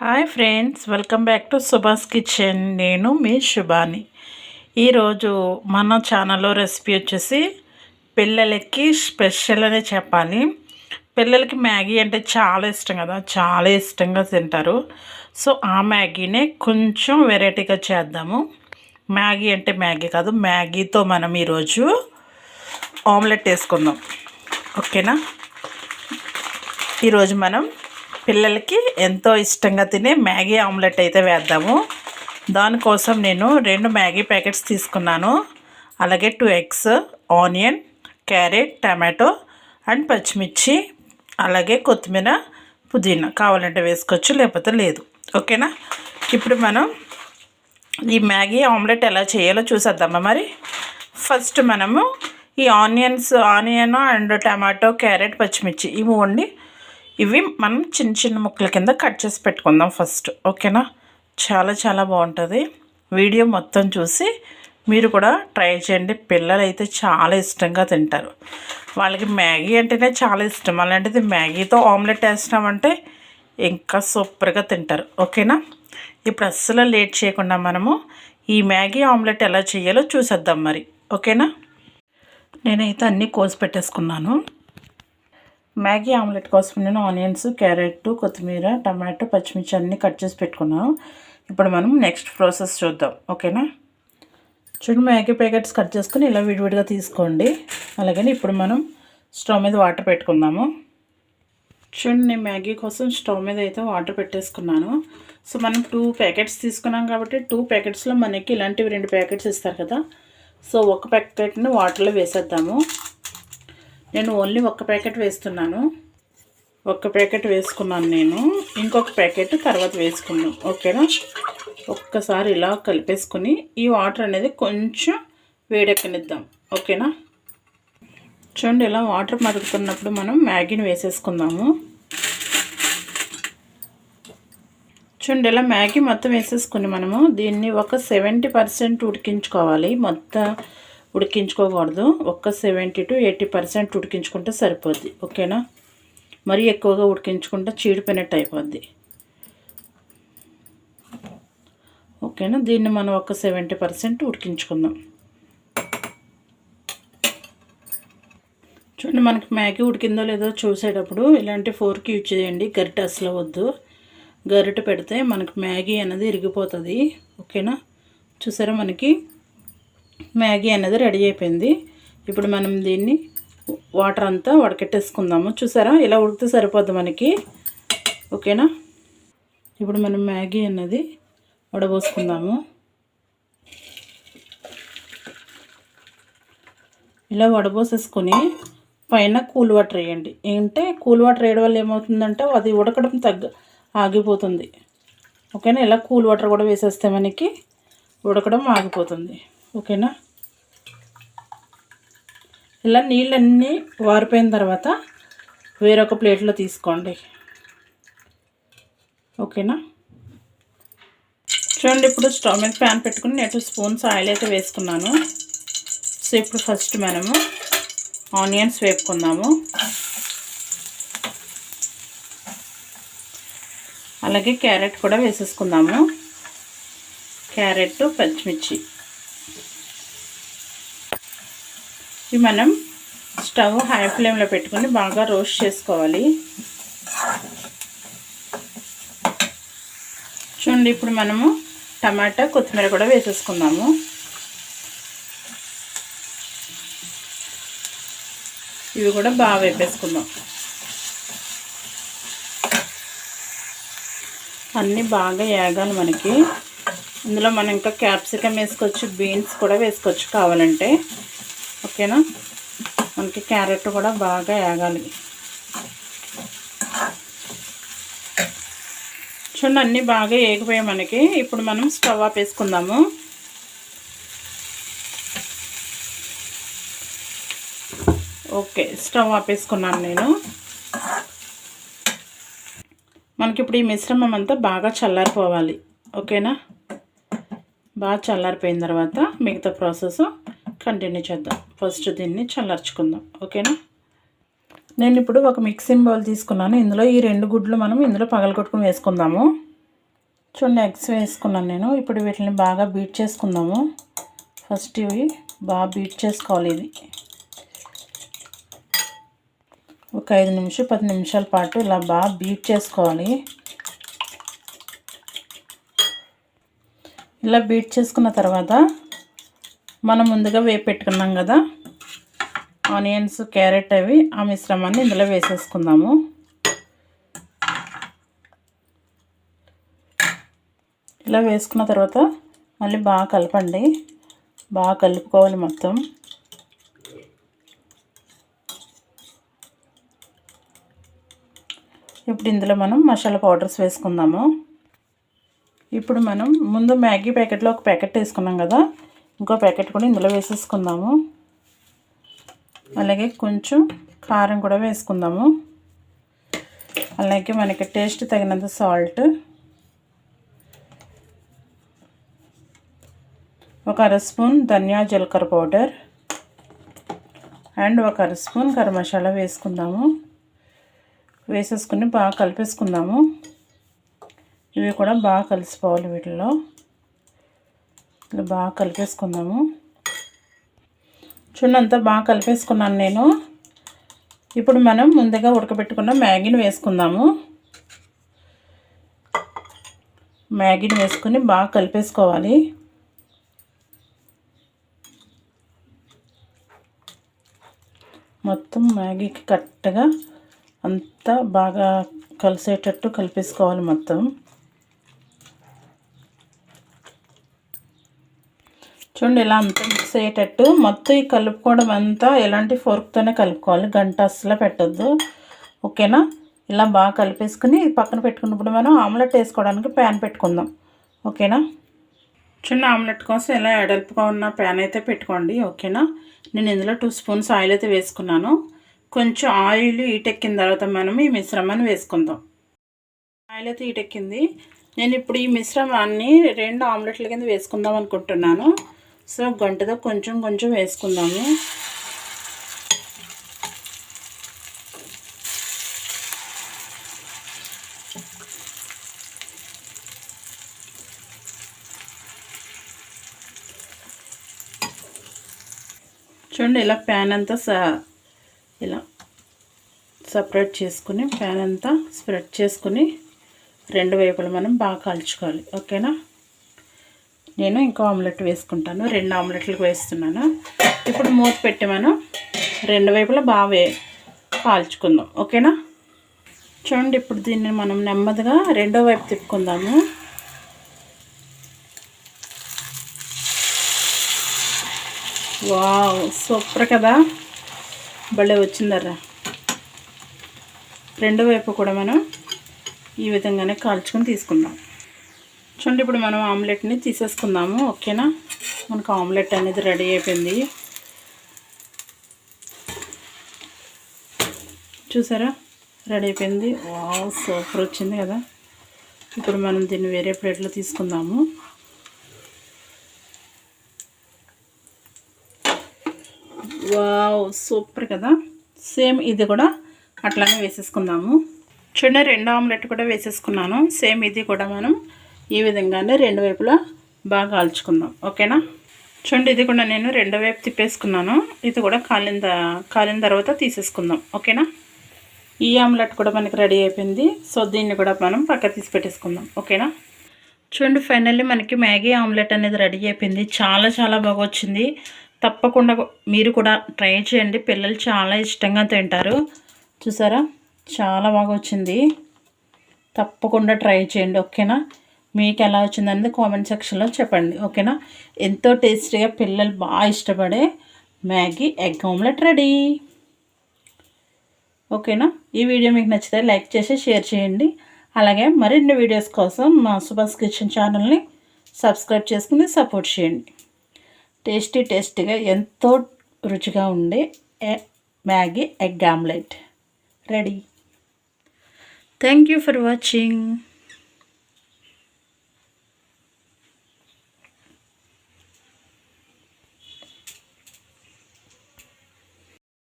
Hi friends welcome back to Subhash kitchen నేను మీ శుభాని ఈరోజు మన ఛానల్లో రెసిపీ వచ్చేసి పిల్లలకి స్పెషల్ అనే చెప్పాలి. పిల్లలకి మ్యాగీ అంటే చాలా ఇష్టం కదా చాలా ఇష్టంగా తింటారు. సో ఆ మ్యాగీనే కొంచెం వెరైటీగా చేద్దాము. మ్యాగీ అంటే మ్యాగీ కాదు మ్యాగీతో మనం ఈరోజు ఆమ్లెట్ వేసుకుందాం. ఓకేనా? ఈరోజు మనం పిల్లలకి ఎంతో ఇష్టంగా తినే మ్యాగీ ఆమ్లెట్ అయితే వేద్దాము. దానికోసం నేను రెండు మ్యాగీ ప్యాకెట్స్ తీసుకున్నాను. అలాగే two eggs onion carrot tomato and పచ్చిమిర్చి అలాగే కొత్తిమీర పుదీనా కావాలంటే వేసుకోవచ్చు లేకపోతే లేదు. ఓకేనా? ఇప్పుడు మనం ఈ మ్యాగీ ఆమ్లెట్ ఎలా చేయాలో చూసేద్దామా మరి. ఫస్ట్ మనము ఈ onions onion and tomato carrot పచ్చిమిర్చి ఇవి వండి ఇవి మనం చిన్న చిన్న ముక్కల కింద కట్ చేసి పెట్టుకుందాం ఫస్ట్ ఓకేనా? చాలా చాలా బాగుంటుంది. వీడియో మొత్తం చూసి మీరు కూడా ట్రై చేయండి. పిల్లలు అయితే చాలా ఇష్టంగా తింటారు. వాళ్ళకి మ్యాగీ అంటేనే చాలా ఇష్టం. అలాంటిది మ్యాగీతో ఆమ్లెట్ వేసినామంటే ఇంకా సూపర్గా తింటారు. ఓకేనా? ఇప్పుడు అస్సలు లేట్ చేయకుండా మనము ఈ మ్యాగీ ఆమ్లెట్ ఎలా చేయాలో చూసేద్దాం మరి. ఓకేనా? నేనైతే అన్నీ కోసి పెట్టేసుకున్నాను. మ్యాగీ ఆమ్లెట్ కోసం నేను ఆనియన్స్ క్యారెట్ కొత్తిమీర టమాటో పచ్చిమిర్చి అన్నీ కట్ చేసి పెట్టుకున్నాను ఇప్పుడు మనం నెక్స్ట్ ప్రాసెస్ చూద్దాం. ఓకేనా? చూడండి మ్యాగీ ప్యాకెట్స్ కట్ చేసుకుని ఇలా విడివిడిగా తీసుకోండి. అలాగని ఇప్పుడు మనం స్టవ్ మీద వాటర్ పెట్టుకుందాము. చూడండి నేను మ్యాగీ కోసం స్టవ్ మీద అయితే వాటర్ పెట్టేసుకున్నాను. సో మనం టూ ప్యాకెట్స్ తీసుకున్నాం కాబట్టి టూ ప్యాకెట్స్లో మనకి ఇలాంటివి రెండు ప్యాకెట్స్ ఇస్తారు కదా. సో ఒక ప్యాకెట్ని వాటర్లో వేసేద్దాము. నేను ఓన్లీ ఒక్క ప్యాకెట్ వేస్తున్నాను. ఒక్క ప్యాకెట్ వేసుకున్నాను నేను. ఇంకొక ప్యాకెట్ తర్వాత వేసుకున్నాం ఓకేనా? ఒక్కసారి ఇలా కలిపేసుకుని ఈ వాటర్ అనేది కొంచెం వేడెక్కనిద్దాం. ఓకేనా? చూడండి ఇలా వాటర్ మరుగుతున్నప్పుడు మనం మ్యాగీని వేసేసుకుందాము. చూడండి ఇలా మ్యాగీ మొత్తం వేసేసుకుని మనము దీన్ని ఒక సెవెంటీ పర్సెంట్ ఉడికించుకోవాలి. మొత్తం ఉడికించుకోకూడదు. ఒక్క సెవెంటీ టు ఎయిటీ పర్సెంట్ ఉడికించుకుంటే సరిపోద్ది. ఓకేనా? మరీ ఎక్కువగా ఉడికించుకుంటే చీడిపోయినట్టు అయిపోద్ది. ఓకేనా? దీన్ని మనం ఒక సెవెంటీ పర్సెంట్ ఉడికించుకుందాం. చూడండి మనకి మ్యాగీ ఉడికిందో లేదో చూసేటప్పుడు ఇలాంటి ఫోర్కి యూజ్ చేయండి. గరిటె అసలు వద్దు. గరిట పెడితే మనకి మ్యాగీ అనేది ఇరిగిపోతుంది. ఓకేనా? చూసారా మనకి? మ్యాగీ అనేది రెడీ అయిపోయింది. ఇప్పుడు మనం దీన్ని వాటర్ అంతా వడకెట్టేసుకుందాము. చూసారా? ఇలా ఉడికితే సరిపోద్ది మనకి. ఓకేనా? ఇప్పుడు మనం మ్యాగీ అన్నది వడబోసుకుందాము. ఇలా వడబోసేసుకొని పైన కూల్ వాటర్ వేయండి. ఏంటంటే కూల్ వాటర్ వేయడం వల్ల ఏమవుతుందంటే అది ఉడకడం తగ్గ ఆగిపోతుంది. ఓకేనా? ఇలా కూల్ వాటర్ కూడా వేసేస్తే మనకి ఉడకడం ఆగిపోతుంది. ఓకేనా? ఇలా నీళ్ళన్నీ వారిపోయిన తర్వాత వేరొక ప్లేట్లో తీసుకోండి. ఓకేనా? చూడండి ఇప్పుడు స్టవ్ మీద ప్యాన్ పెట్టుకుని నేను టూ స్పూన్స్ ఆయిల్ అయితే వేసుకున్నాను. సో ఇప్పుడు ఫస్ట్ మనము ఆనియన్స్ వేపుకుందాము. అలాగే క్యారెట్ కూడా వేసేసుకుందాము. క్యారెట్ పచ్చిమిర్చి. ఇవి మనం స్టవ్ హై ఫ్లేమ్లో పెట్టుకొని బాగా రోస్ట్ చేసుకోవాలి. చూడండి ఇప్పుడు మనము టమాటా కొత్తిమీర కూడా వేసేసుకుందాము. ఇవి కూడా బాగా వేపేసుకుందాం. అన్నీ బాగా వేగాలి మనకి. ఇందులో మనం ఇంకా క్యాప్సికమ్ వేసుకోవచ్చు బీన్స్ కూడా వేసుకోవచ్చు కావాలంటే. ఓకేనా? మనకి క్యారెట్ కూడా బాగా ఏగాలి. చూడండి అన్నీ బాగా ఏగిపోయాయి మనకి. ఇప్పుడు మనం స్టవ్ ఆఫ్ వేసుకుందాము ఓకే స్టవ్ ఆపేసుకున్నాను నేను. మనకి ఇప్పుడు ఈ మిశ్రమం అంతా బాగా చల్లారిపోవాలి. ఓకేనా? బాగా చల్లారిపోయిన తర్వాత మిగతా ప్రాసెస్ కంటిన్యూ చేద్దాం. ఫస్ట్ దీన్ని చల్లార్చుకుందాం. ఓకేనా? నేను ఇప్పుడు ఒక మిక్సింగ్ బౌల్ తీసుకున్నాను. ఇందులో ఈ రెండు గుడ్లు మనం ఇందులో పగలగొట్టుకుని వేసుకుందాము. చూడండి ఎగ్స్ వేసుకున్నాను నేను. ఇప్పుడు వీటిని బాగా బీట్ చేసుకుందాము. ఫస్ట్ ఇవి బాగా బీట్ చేసుకోవాలి ఇది. ఒక ఐదు నిమిషం పది నిమిషాల పాటు ఇలా బాగా బీట్ చేసుకోవాలి. ఇలా బీట్ చేసుకున్న తర్వాత మనం ముందుగా వేపు పెట్టుకున్నాం కదా. ఆనియన్స్ క్యారెట్ అవి ఆ మిశ్రమాన్ని ఇందులో వేసేసుకుందాము. ఇలా వేసుకున్న తర్వాత మళ్ళీ బాగా కలపండి. బాగా కలుపుకోవాలి మొత్తం. ఇప్పుడు ఇందులో మనం మసాలా పౌడర్స్ వేసుకుందాము. ఇప్పుడు మనం ముందు మ్యాగీ ప్యాకెట్లో ఒక ప్యాకెట్ వేసుకున్నాం కదా. ఇంకో ప్యాకెట్ కూడా ఇందులో వేసేసుకుందాము. అలాగే కొంచెం కారం కూడా వేసుకుందాము. అలాగే మనకి టేస్ట్ తగినంత సాల్ట్. ఒక అర స్పూన్ ధనియా జీలకర్ర పౌడర్. అండ్ ఒక అర స్పూన్ గరం మసాలా వేసుకుందాము. వేసేసుకుని బాగా కలిపేసుకుందాము. ఇవి కూడా బాగా కలిసిపోవాలి వీటిలో. ఇలా బాగా కలిపేసుకుందాము. చూడండి అంతా బాగా కలిపేసుకున్నాను నేను. ఇప్పుడు మనం ముందుగా ఉడకబెట్టుకున్న మ్యాగీని వేసుకుందాము. మ్యాగీని వేసుకుని బాగా కలిపేసుకోవాలి. మొత్తం మ్యాగీకి కరెక్ట్గా అంతా బాగా కలిసేటట్టు కలిపేసుకోవాలి మొత్తం. చూడండి ఇలా అంతా మిక్స్ అయ్యేటట్టు. మొత్తం ఈ కలుపుకోవడం అంతా ఎలాంటి ఫోర్క్తోనే కలుపుకోవాలి. గంట అస్సలు పెట్టద్దు. ఓకేనా? ఇలా బాగా కలిపేసుకుని పక్కన పెట్టుకున్నప్పుడు మనం ఆమ్లెట్ వేసుకోవడానికి ప్యాన్ పెట్టుకుందాం. ఓకేనా? చిన్న ఆమ్లెట్ కోసం ఇలా ఎడల్పుగా ఉన్న ప్యాన్ అయితే పెట్టుకోండి. ఓకేనా? నేను ఇందులో టూ స్పూన్స్ ఆయిల్ అయితే వేసుకున్నాను. కొంచెం ఆయిల్ ఈటెక్కిన తర్వాత మనం ఈ మిశ్రమాన్ని వేసుకుందాం. ఆయిల్ అయితే ఈటెక్కింది నేను ఇప్పుడు ఈ మిశ్రమాన్ని రెండు ఆమ్లెట్ల కింద వేసుకుందాం అనుకుంటున్నాను. సో గంటతో కొంచెం కొంచెం వేసుకుందాము. చూడండి ఇలా ప్యాన్ అంతా స ఇలా సపరేట్ చేసుకుని ప్యాన్ అంతా స్ప్రెడ్ చేసుకుని రెండు వైపులు మనం బాగా కాల్చుకోవాలి. ఓకేనా? నేను ఇంకో ఆమ్లెట్ వేసుకుంటాను. రెండు ఆమ్లెట్లకు వేస్తున్నాను. ఇప్పుడు మూత పెట్టి మనం రెండు వైపులా బాగా కాల్చుకుందాం. ఓకేనా? చూడండి ఇప్పుడు దీన్ని మనం నెమ్మదిగా రెండో వైపు తిప్పుకుందాము. వావ్ సూపర్ కదా? భలే వచ్చిందర్రా. రెండో వైపు కూడా మనం ఈ విధంగానే కాల్చుకొని తీసుకుందాం. చూడండి ఇప్పుడు మనం ఆమ్లెట్ని తీసేసుకుందాము ఓకేనా? మనకు ఆమ్లెట్ అనేది రెడీ అయిపోయింది. చూసారా? రెడీ అయిపోయింది. వావ్ సూపర్ వచ్చింది కదా? ఇప్పుడు మనం దీన్ని వేరే ప్లేట్లో తీసుకుందాము. వావ్ సూపర్ కదా? సేమ్ ఇది కూడా అట్లానే వేసేసుకుందాము. చూడండి రెండు ఆమ్లెట్ కూడా వేసేసుకున్నాను. సేమ్ ఇది కూడా మనం ఈ విధంగానే రెండు వైపులా బాగా కాల్చుకుందాం. ఓకేనా? చూడండి ఇది కూడా నేను రెండో వైపు తిప్పేసుకున్నాను. ఇది కూడా కాలిన కాలిన తర్వాత తీసేసుకుందాం. ఓకేనా? ఈ ఆమ్లెట్ కూడా మనకి రెడీ అయిపోయింది. సో దీన్ని కూడా మనం పక్క తీసి పెట్టేసుకుందాం. ఓకేనా? చూడండి ఫైనల్లీ మనకి మ్యాగీ ఆమ్లెట్ అనేది రెడీ అయిపోయింది. చాలా చాలా బాగా వచ్చింది. తప్పకుండా మీరు కూడా ట్రై చేయండి. పిల్లలు చాలా ఇష్టంగా తింటారు. చూసారా? చాలా బాగా వచ్చింది. తప్పకుండా ట్రై చేయండి. ఓకేనా? మీకు ఎలా వచ్చిందనేది కామెంట్ సెక్షన్లో చెప్పండి ఓకేనా ఎంతో టేస్టీగా పిల్లలు బాగా ఇష్టపడే మ్యాగీ ఎగ్ ఆమ్లెట్ రెడీ. ఓకేనా ఈ వీడియో మీకు నచ్చితే లైక్ చేసి షేర్ చేయండి. అలాగే మరిన్ని వీడియోస్ కోసం మా సుభాష్ కిచెన్ ఛానల్ని సబ్స్క్రైబ్ చేసుకుని సపోర్ట్ చేయండి. టేస్టీ టేస్టీగా ఎంతో రుచిగా ఉండే Maggi egg omelette ready. Thank you for watching